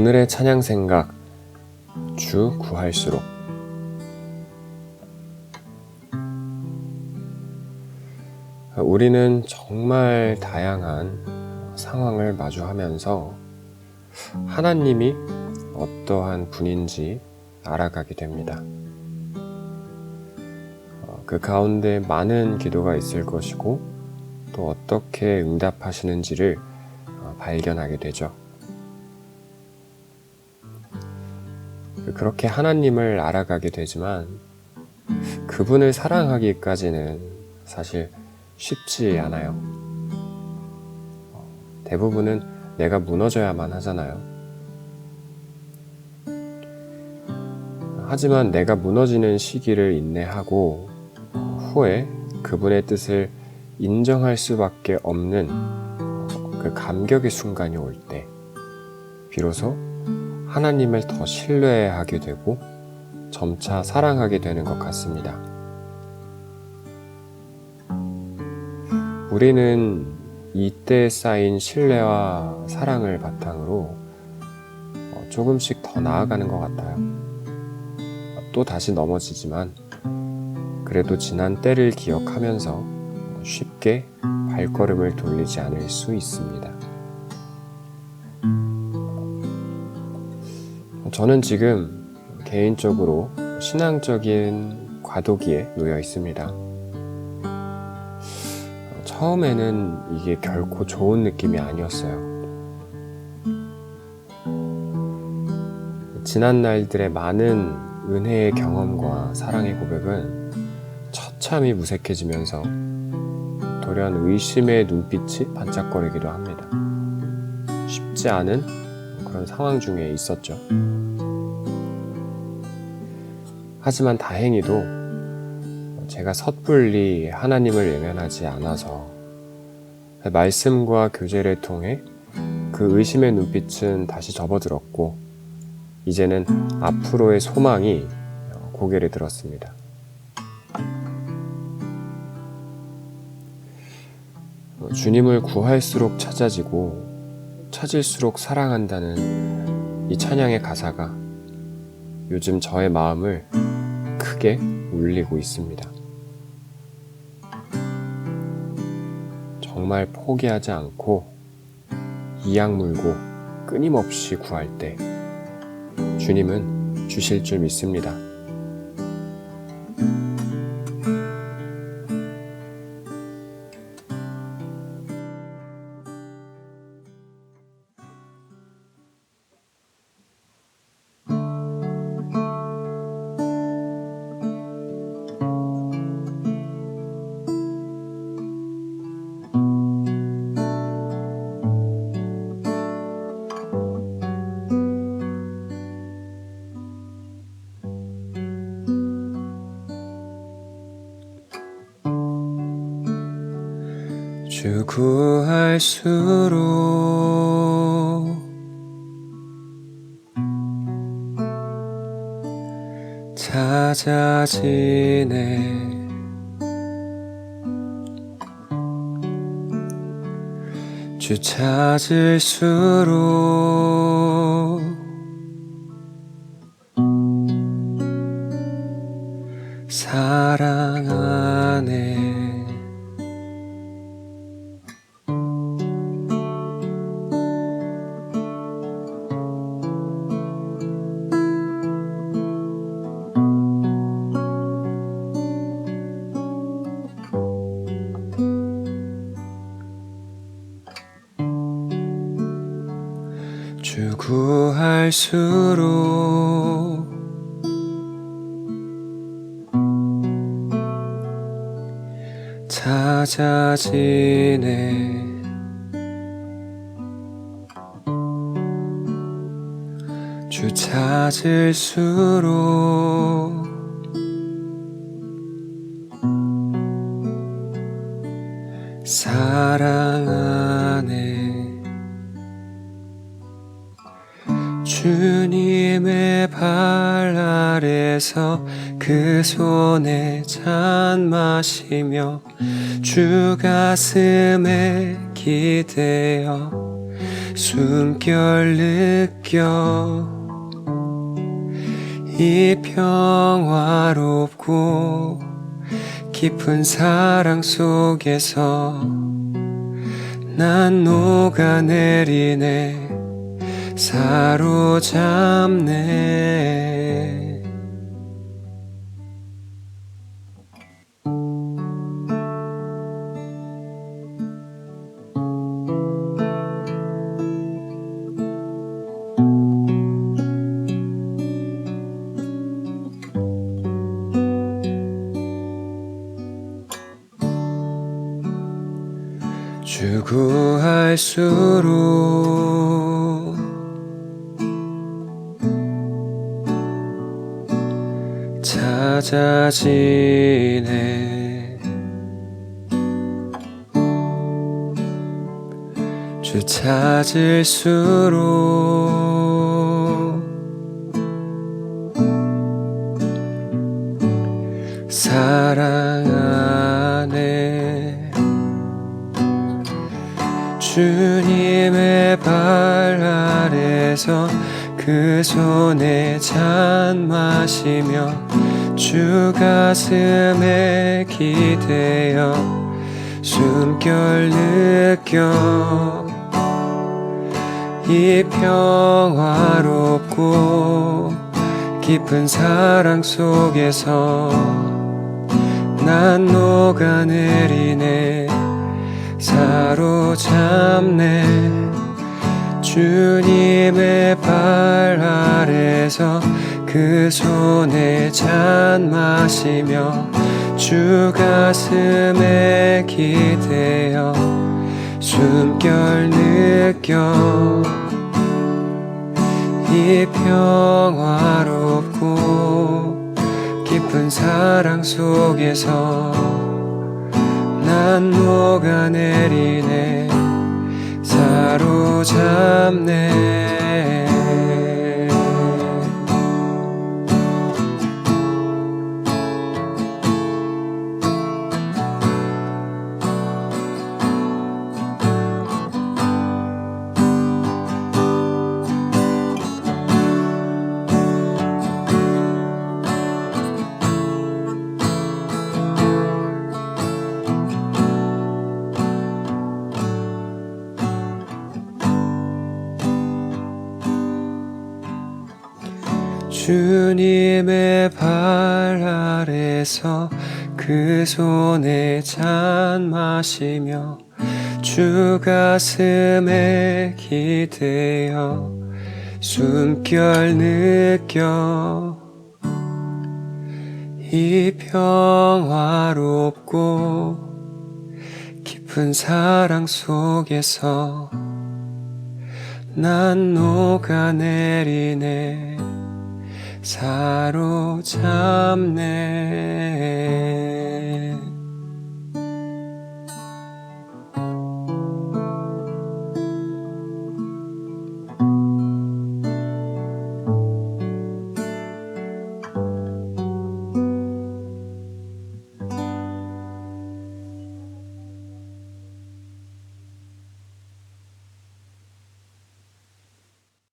오늘의 찬양 생각 주 구할수록 우리는 정말 다양한 상황을 마주하면서 하나님이 어떠한 분인지 알아가게 됩니다. 어, 그 가운데 많은 기도가 있을 것이고 또 어떻게 응답하시는지를 어, 발견하게 되죠. 그렇게 하나님을 알아가게 되지만 그분을 사랑하기까지는 사실 쉽지 않아요. 어, 대부분은 내가 무너져야만 하잖아요. 하지만 내가 무너지는 시기를 인내하고 후에 그분의 뜻을 인정할 수밖에 없는 그 감격의 순간이 올 때, 비로소 하나님을 더 신뢰하게 되고 점차 사랑하게 되는 것 같습니다. 우리는 이때 쌓인 신뢰와 사랑을 바탕으로 어, 조금씩 더 나아가는 것 같아요. 또 다시 넘어지지만 그래도 지난 때를 기억하면서 쉽게 발걸음을 돌리지 않을 수 있습니다. 저는 지금 개인적으로 신앙적인 과도기에 놓여 있습니다. 처음에는 이게 결코 좋은 느낌이 아니었어요. 지난 날들의 많은 은혜의 경험과 사랑의 고백은 처참히 무색해지면서 돌연 의심의 눈빛이 반짝거리기도 합니다. 쉽지 않은 그런 상황 중에 있었죠. 하지만 다행히도 제가 섣불리 하나님을 외면하지 않아서 말씀과 교제를 통해 그 의심의 눈빛은 다시 접어들었고 이제는 앞으로의 소망이 고개를 들었습니다. 주님을 구할수록 찾아지고 찾을수록 사랑한다는 이 찬양의 가사가 요즘 저의 마음을 크게 울리고 있습니다. 정말 포기하지 않고 이악 물고 끊임없이 구할 때 주님은 주실 줄 믿습니다. 구할수록 찾아지네. 주 찾을수록 사 구할수록 찾아지네. 주 찾을수록 사랑하 발 아래서 그 손에 잔 마시며 주 가슴에 기대어 숨결 느껴 이 평화롭고 깊은 사랑 속에서 난 녹아내리네 사로잡네. 주구할수록 찾아지네 주 찾을수록 사랑하네. 주님의 발 아래서 그 손에 잔 마시며 주 가슴에 기대어 숨결 느껴 이 평화롭고 깊은 사랑 속에서 난 녹아내리네. 사로잡네. 주님의 발 아래서 그 손에 잔 마시며 주 가슴에 기대어 숨결 느껴 이 평화롭고 깊은 사랑 속에서 난 녹아내리네 사로잡네 주님의 발 아래서 그 손에 잔 마시며 주 가슴에 기대어 숨결 느껴 이 평화롭고 깊은 사랑 속에서 난 녹아내리네 사로잡네